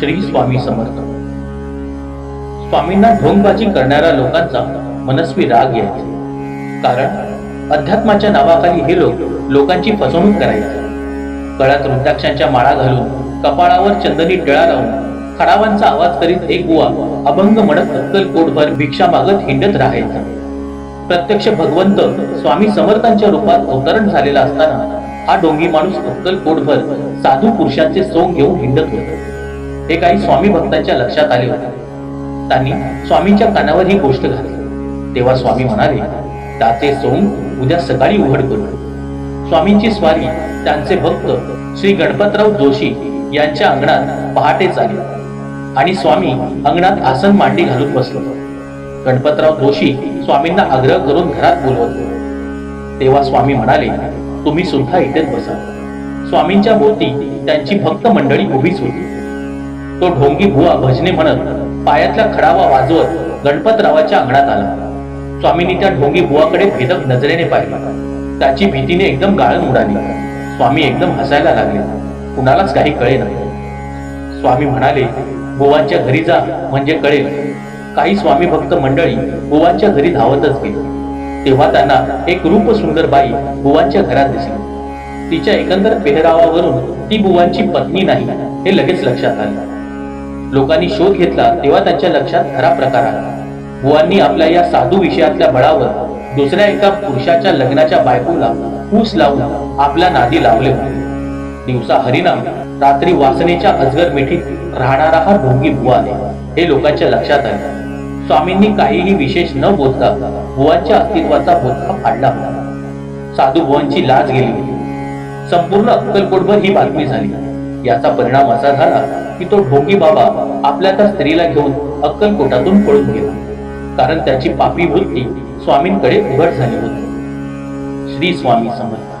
श्री स्वामी समर्थ. स्वामींना ढोंगबाजी करणाऱ्या लोकांचा मनस्वी राग यायचा कारण अध्यात्माच्या नावाखाली हे लोक लोकांची फसवणूक करायचे. गळ्यात रुद्राक्षांच्या माळा घालून कपाळावर चंदनी टिळा लावून खडावांचा आवाज करीत एक बुवा अभंग म्हणत अक्कल कोटभर भिक्षा मागत हिंडत राहायचा. प्रत्यक्ष भगवंत स्वामी समर्थांच्या रूपात अवतरण झालेला असताना हा डोंगी माणूस अक्कल कोटभर साधू पुरुषांचे सोंग घेऊन हिंडत होता. हे काही स्वामी भक्तांच्या लक्षात आले होते. त्यांनी स्वामींच्या कानावर ही गोष्ट घातली. तेव्हा स्वामी म्हणाले त्याचे सोंग उद्या सकाळी उघड करू. स्वामींची स्वारी त्यांचे भक्त श्री गणपतराव जोशी यांच्या अंगणात पहाटेच आले आणि स्वामी अंगणात आसन मांडी घालून बसलो. गणपतराव जोशी स्वामींना आग्रह करून घरात बोलवत तेव्हा स्वामी म्हणाले तुम्ही सुद्धा इथेच बसा. स्वामींच्या भोवती त्यांची भक्त मंडळी उभीच होती. तो ढोंगी बुवा भजने म्हणत पायातला खडावा वाजवत गणपतरावाच्या अंगणात आला. स्वामींनी त्या ढोंगी बुवाकडे भेदक नजरेने पाहिलं. त्याची भीतीने एकदम गाळण उडाली. स्वामी एकदम हसायला लागले. कुणालाच काही कळे स्वामी म्हणाले बुवांच्या घरी जा म्हणजे कळेल. काही स्वामी भक्त मंडळी बुवांच्या घरी धावतच गेली. तेव्हा त्यांना एक रूप सुंदर बाई बुवांच्या घरात दिसली. तिच्या एकंदर पेहरावावरून ती बुवांची पत्नी नाही हे लगेच लक्षात आले. लोकांनी शोध घेतला तेव्हा त्यांच्या लक्षात खरा प्रकार आला. बुवांनी आपल्या या साधू विषयातल्या बळावर दुसऱ्या एका पुरुषाच्या लग्नाच्या बायकोला ऊस लावून आपल्या नादी लावले होते. दिवसा हरिनाम रात्री वासनेच्या अजगर मिठीत राहणारा हा ढोंगी बुवा आहे हे लोकांच्या लक्षात आले. स्वामींनी काहीही विशेष न बोलता बुवांच्या अस्तित्वाचा बोधका फाडला होता. साधू बुवांची लाज गेली संपूर्ण अक्कलकोटभर ही बातमी झाली. याचा परिणाम असा झाला की तो ढोकी बाबा आपल्या त्या स्त्रीला घेऊन अक्कलकोटातून पळून गेला. कारण त्याची पापी वृत्ती स्वामींकडे उघड झाली होती. श्री स्वामी समर्थ.